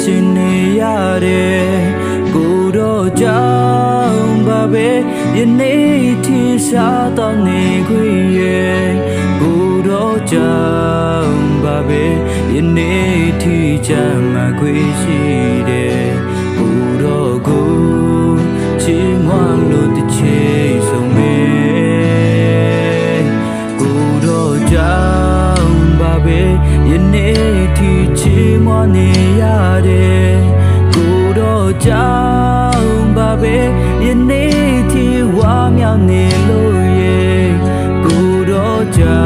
ရှင်နေရတယ်ကိုတော့ကြောင့်ပါပဲယနေ့ထင်ရှားတော့နေခွေရဲ့ကိုတော့ကြောင့်ပါပဲယနေ့ထီချမ်းမခွေရှိတယ်ကိုတော့ကိုချီးမွမ်းလို့တစ်ချိန်ဆုံးမေကိုတော့ကြောင့်ပါပဲယနေ့ နေရတယ်ကိုတော့ကြောင်းပါပဲယနေ့ထိဝါမြောက်နေလို့ရေကိုတော့ကြောင်း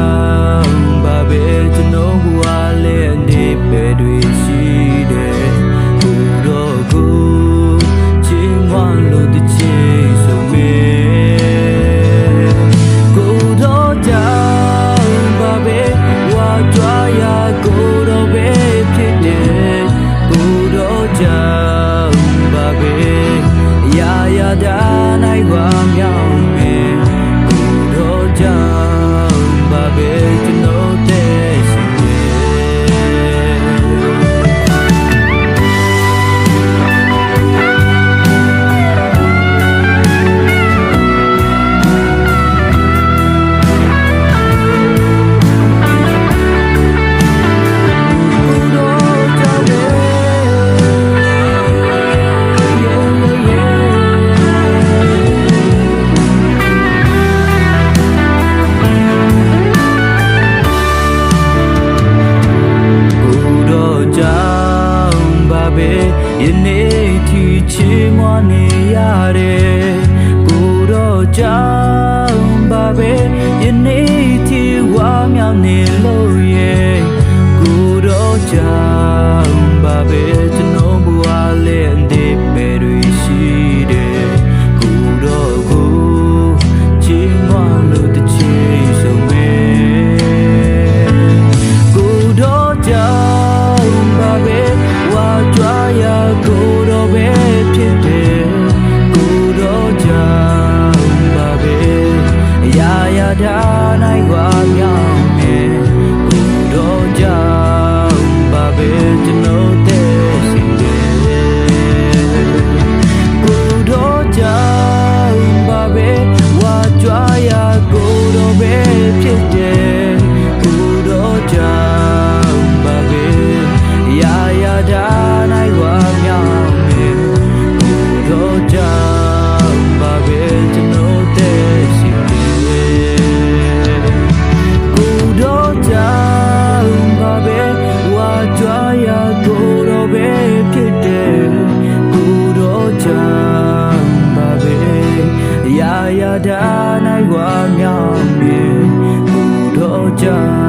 ပဲယနေ့ထိချီးမွမ်းနေရတယ်ကိုတော့ကြောင်းပါပဲယနေ့ ရာဒနိုင်ဝမြောင်မြေဟူတော်ကြ